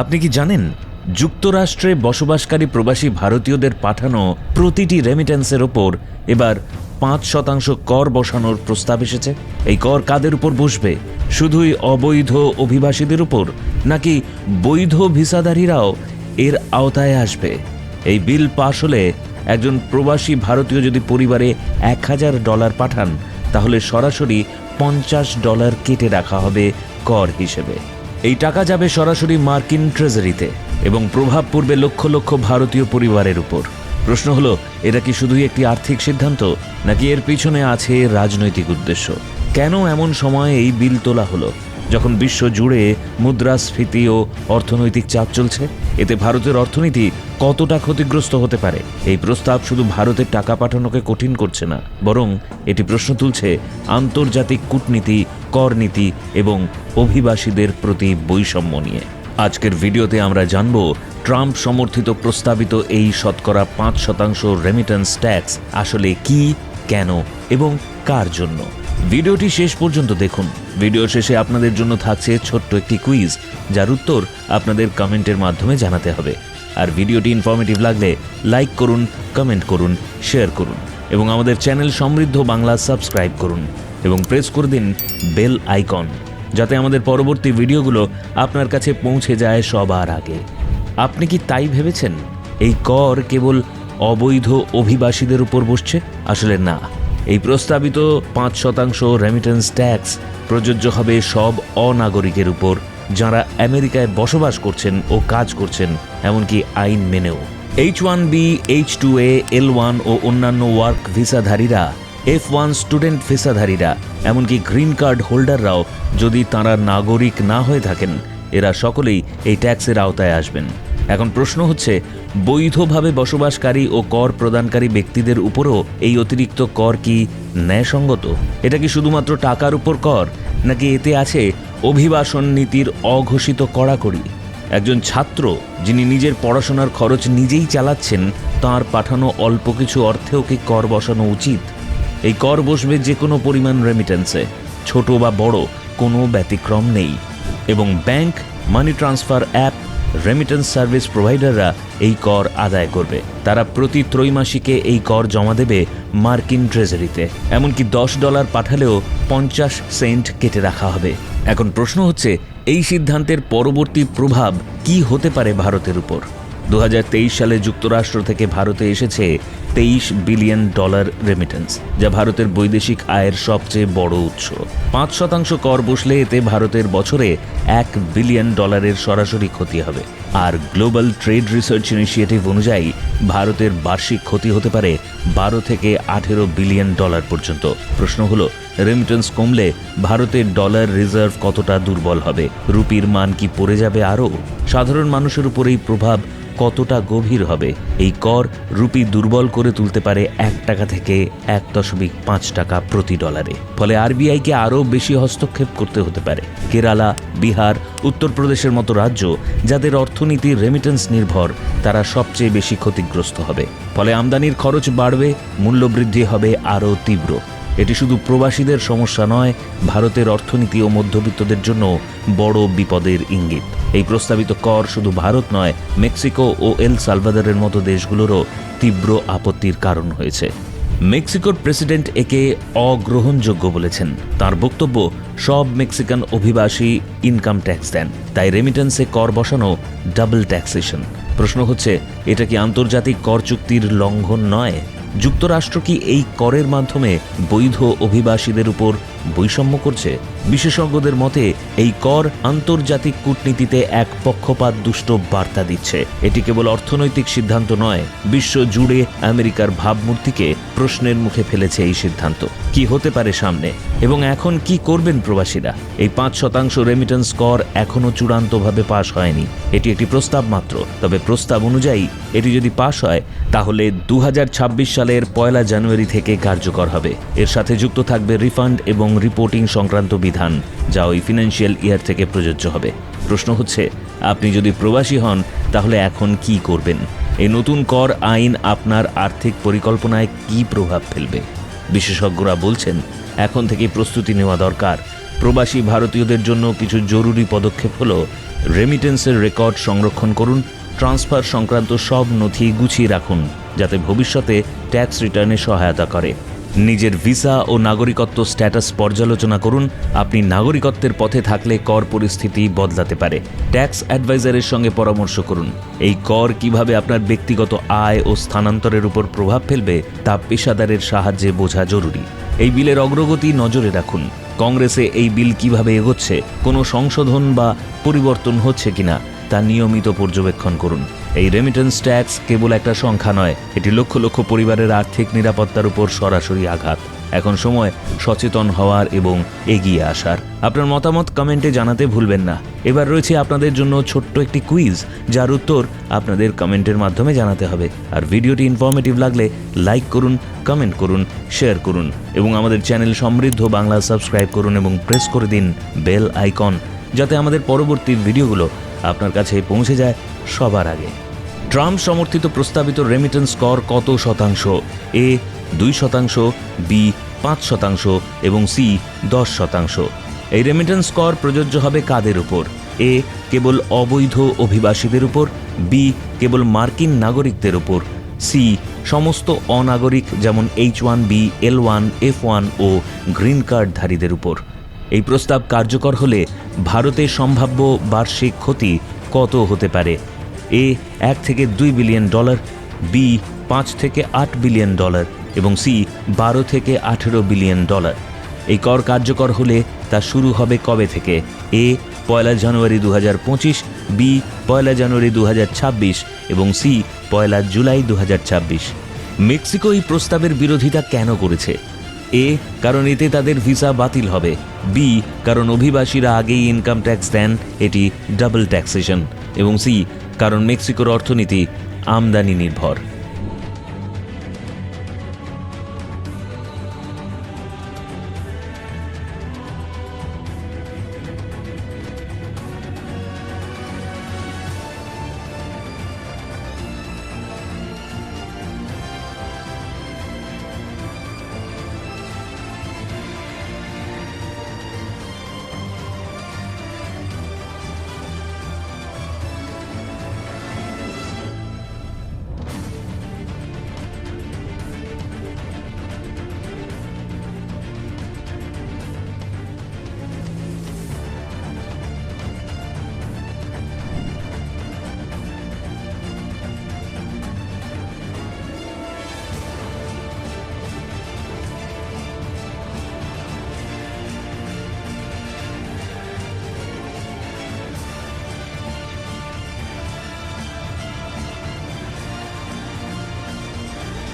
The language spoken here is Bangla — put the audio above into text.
আপনি কি জানেন, যুক্তরাষ্ট্রে বসবাসকারী প্রবাসী ভারতীয়দের পাঠানো প্রতিটি রেমিটেন্সের ওপর এবার পাঁচ শতাংশ কর বসানোর প্রস্তাব এসেছে? এই কর কাদের উপর বসবে? শুধুই অবৈধ অভিবাসীদের উপর, নাকি বৈধ ভিসাধারীরাও এর আওতায় আসবে? এই বিল পাশ হলে একজন প্রবাসী ভারতীয় যদি পরিবারে এক হাজার ডলার পাঠান, তাহলে সরাসরি পঞ্চাশ ডলার কেটে রাখা হবে কর হিসেবে। এই টাকা যাবে সরাসরি মার্কিন ট্রেজারিতে এবং প্রভাব পূর্বে লক্ষ লক্ষ ভারতীয় পরিবারের উপর। প্রশ্ন হলো, এটা কি শুধুই একটি আর্থিক সিদ্ধান্ত, নাকি এর পিছনে আছে রাজনৈতিক উদ্দেশ্য? কেন এমন সময়ে এই বিল তোলা হলো, যখন বিশ্ব জুড়ে মুদ্রাস্ফীতি ও অর্থনৈতিক চাপ চলছে? এতে ভারতের অর্থনীতি কতটা ক্ষতিগ্রস্ত হতে পারে? এই প্রস্তাব শুধু ভারতের টাকা পাঠানোকে কঠিন করছে না, বরং এটি প্রশ্ন তুলছে আন্তর্জাতিক কূটনীতি, করনীতি এবং অভিবাসীদের প্রতি বৈষম্য নিয়ে। আজকের ভিডিওতে আমরা জানব ট্রাম্প সমর্থিত প্রস্তাবিত এই শতকরা পাঁচ শতাংশ রেমিটেন্স ট্যাক্স আসলে কি, কেন এবং কার জন্য। ভিডিওটি শেষ পর্যন্ত দেখুন। ভিডিও শেষে আপনাদের জন্য থাকছে ছোট্ট একটি কুইজ, যার উত্তর আপনাদের কমেন্টের মাধ্যমে জানাতে হবে। আর ভিডিওটি ইনফরমেটিভ লাগলে লাইক করুন কমেন্ট করুন শেয়ার করুন, এবং আমাদের চ্যানেল সমৃদ্ধ বাংলা সাবস্ক্রাইব করুন, এবং প্রেস করে দিন বেল আইকন যাতে আমাদের পরবর্তী ভিডিওগুলো আপনার কাছে পৌঁছে যায় সবার আগে। আপনি কি তাই ভেবেছেন? এই কর কেবল অবৈধ অভিবাসীদের উপর বসছে? আসলে না। এই প্রস্তাবিত পাঁচ শতাংশ রেমিটেন্স ট্যাক্স প্রযোজ্য হবে সব অনাগরিকের উপর, যারা আমেরিকায় বসবাস করছেন ও কাজ করছেন, এমনকি আইন মেনেও। H one B H two A L one ও অন্যান্য ওয়ার্ক ভিসাধারীরা এফ ওয়ান স্টুডেন্ট ভিসাধারীরা এমনকি গ্রিন কার্ড হোল্ডাররাও যদি তাঁরা নাগরিক না হয়ে থাকেন, এরা সকলেই এই ট্যাক্সের আওতায় আসবেন। এখন প্রশ্ন হচ্ছে, বৈধভাবে বসবাসকারী ও কর প্রদানকারী ব্যক্তিদের উপরও এই অতিরিক্ত কর কি ন্যায়সঙ্গত? এটা কি শুধুমাত্র টাকার উপর কর, নাকি এতে আছে অভিবাসন নীতির অঘোষিত কড়াকড়ি? একজন ছাত্র যিনি নিজের পড়াশোনার খরচ নিজেই চালাচ্ছেন, তার পাঠানো অল্প কিছু অর্থেও কি কর বসানো উচিত? এই কর বসবে যে কোনো পরিমাণ রেমিটেন্সে ছোট বা বড়, কোনো ব্যতিক্রম নেই। এবং bank money transfer app remittance service প্রোভাইডাররা এই কর আদায় করবে। তারা প্রতি ত্রৈমাসিকে এই কর জমা দেবে মার্কিন ট্রেজারিতে। এমনকি দশ ডলার পাঠালেও পঞ্চাশ সেন্ট কেটে রাখা হবে। এখন প্রশ্ন হচ্ছে, এই সিদ্ধান্তের পরবর্তী প্রভাব কি হতে পারে ভারতের উপর? দু হাজার তেইশ সালে যুক্তরাষ্ট্র থেকে ভারতে এসেছে তেইশ বিলিয়ন ডলার রেমিটেন্স যা ভারতের বৈদেশিক আয়ের সবচেয়ে বড় উৎস। পাঁচ শতাংশ কর বসলে এতে ভারতের বছরে এক বিলিয়ন ডলারের সরাসরি ক্ষতি হবে। আর গ্লোবাল ট্রেড রিসার্চ ইনিশিয়েটিভ অনুযায়ী, ভারতের বার্ষিক ক্ষতি হতে পারে বারো থেকে আঠেরো বিলিয়ন ডলার পর্যন্ত। প্রশ্ন হলো রেমিটেন্স কমলে ভারতের ডলার রিজার্ভ কতটা দুর্বল হবে? রুপির মান কি পড়ে যাবে আরও? সাধারণ মানুষের উপর এই প্রভাব কতটা গভীর হবে? এই কর রুপি দুর্বল করে তুলতে পারে এক টাকা থেকে এক দশমিক পাঁচ টাকা প্রতি ডলারে। ফলে আরবিআইকে আরও বেশি হস্তক্ষেপ করতে হতে পারে। কেরালা, বিহার, উত্তরপ্রদেশের মতো রাজ্য যাদের অর্থনীতি রেমিটেন্স নির্ভর, তারা সবচেয়ে বেশি ক্ষতিগ্রস্ত হবে। ফলে আমদানির খরচ বাড়বে, মূল্যবৃদ্ধি হবে আরও তীব্র। এটি শুধু প্রবাসীদের সমস্যা নয়, ভারতের অর্থনীতি ও মধ্যবিত্তদের জন্য বড় বিপদের ইঙ্গিত। এই প্রস্তাবিত কর শুধু ভারত নয়, মেক্সিকো ও এল সালভাদারের মতো দেশগুলোরও তীব্র আপত্তির কারণ হয়েছে। মেক্সিকোর প্রেসিডেন্ট একে অগ্রহণযোগ্য বলেছেন। তার বক্তব্য, সব মেক্সিকান অভিবাসী ইনকাম ট্যাক্স দেন, তাই রেমিটেন্সে কর বসানো ডাবল ট্যাক্সেশন। প্রশ্ন হচ্ছে, এটা কি আন্তর্জাতিক কর চুক্তির লঙ্ঘন নয়? যুক্তরাষ্ট্র কি এই করের মাধ্যমে বৈধ অভিবাসীদের উপর বৈষম্য করছে। বিশেষজ্ঞদের মতে, এই কর আন্তর্জাতিক কূটনীতিতে এক পক্ষপাত দুষ্ট বার্তা দিচ্ছে। এটি কেবল অর্থনৈতিক সিদ্ধান্ত নয়, বিশ্ব জুড়ে আমেরিকার ভাবমূর্তিকে প্রশ্নের মুখে ফেলেছে এই সিদ্ধান্ত। কি হতে পারে সামনে? এবং এখন কি করবেন প্রবাসীরা? এই পাঁচ শতাংশ রেমিটেন্স কর এখনও চূড়ান্তভাবে পাশ হয়নি। এটি একটি প্রস্তাব মাত্র, তবে প্রস্তাব অনুযায়ী এটি যদি পাশ হয়, তাহলে দু হাজার ছাব্বিশ সালের পয়লা জানুয়ারি থেকে কার্যকর হবে। এর সাথে যুক্ত থাকবে রিফান্ড এবং রিপোর্টিং সংক্রান্ত বিধান, যা ওই ফিনান্সিয়াল ইয়ার থেকে প্রযোজ্য হবে। প্রশ্ন হচ্ছে, আপনি যদি প্রবাসী হন, তাহলে এখন কি করবেন? এই নতুন কর আইন আপনার আর্থিক পরিকল্পনায় কি প্রভাব ফেলবে? বিশেষজ্ঞরা বলছেন, এখন থেকে প্রস্তুতি নেওয়া দরকার। প্রবাসী ভারতীয়দের জন্য কিছু জরুরি পদক্ষেপ হল রেমিটেন্সের রেকর্ড সংরক্ষণ করুন ট্রান্সফার সংক্রান্ত সব নথি গুছিয়ে রাখুন, যাতে ভবিষ্যতে ট্যাক্স রিটার্নে সহায়তা করে। নিজের ভিসা ও নাগরিকত্ব স্ট্যাটাস পর্যালোচনা করুন। আপনি নাগরিকত্বের পথে থাকলে কর পরিস্থিতি বদলাতে পারে। ট্যাক্স অ্যাডভাইজারের সঙ্গে পরামর্শ করুন। এই কর কীভাবে আপনার ব্যক্তিগত আয় ও স্থানান্তরের উপর প্রভাব ফেলবে, তা পেশাদারের সাহায্যে বোঝা জরুরি। এই বিলের অগ্রগতি নজরে রাখুন। কংগ্রেসে এই বিল কীভাবে এগোচ্ছে, কোনো সংশোধন বা পরিবর্তন হচ্ছে কিনা, তা নিয়মিত পর্যবেক্ষণ করুন। এই রেমিটেন্স ট্যাক্স কেবল একটা সংখ্যা নয়, এটি লক্ষ লক্ষ পরিবারের আর্থিক নিরাপত্তার উপর সরাসরি আঘাত। এখন সময় সচেতন হওয়ার এবং এগিয়ে আসার। আপনার মতামত কমেন্টে জানাতে ভুলবেন না। এবার রয়েছে আপনাদের জন্য ছোট্ট একটি কুইজ যার উত্তর আপনাদের কমেন্টের মাধ্যমে জানাতে হবে। আর ভিডিওটি ইনফরমেটিভ লাগলে লাইক করুন কমেন্ট করুন শেয়ার করুন এবং আমাদের চ্যানেল সমৃদ্ধ বাংলা সাবস্ক্রাইব করুন এবং প্রেস করে দিন বেল আইকন যাতে আমাদের পরবর্তী ভিডিওগুলো আপনার কাছে পৌঁছে যায় সবার আগে। ট্রাম্প সমর্থিত প্রস্তাবিত রেমিটেন্স কর কত শতাংশ? এ, দুই শতাংশ, বি, পাঁচ শতাংশ এবং সি, দশ শতাংশ। এই রেমিটেন্স কর প্রযোজ্য হবে কাদের উপর? এ, কেবল অবৈধ অভিবাসীদের উপর, বি, কেবল মার্কিন নাগরিকদের উপর, সি, সমস্ত অনাগরিক যেমন H one B L one F one ও গ্রিন কার্ডধারীদের উপর। এই প্রস্তাব কার্যকর হলে ভারতের সম্ভাব্য বার্ষিক ক্ষতি কত হতে পারে? এ এক থেকে দুই বিলিয়ন ডলার, বি পাঁচ থেকে আট বিলিয়ন ডলার এবং সি বারো থেকে আঠেরো বিলিয়ন ডলার। এই কর কার্যকর হলে তা শুরু হবে কবে থেকে? এ পয়লা জানুয়ারি দু হাজার পঁচিশ, বি পয়লা জানুয়ারি দু হাজার ছাব্বিশ এবং সি পয়লা জুলাই দু হাজার ছাব্বিশ। মেক্সিকো এই প্রস্তাবের বিরোধিতা কেন করেছে? এ কারণ এতে তাদের ভিসা বাতিল হবে। বি কারণ অভিবাসীরা আগেই ইনকাম ট্যাক্স দেন, এটি ডাবল ট্যাক্সেশন এবং সি কারণ মেক্সিকোর অর্থনীতি আমদানি নির্ভর।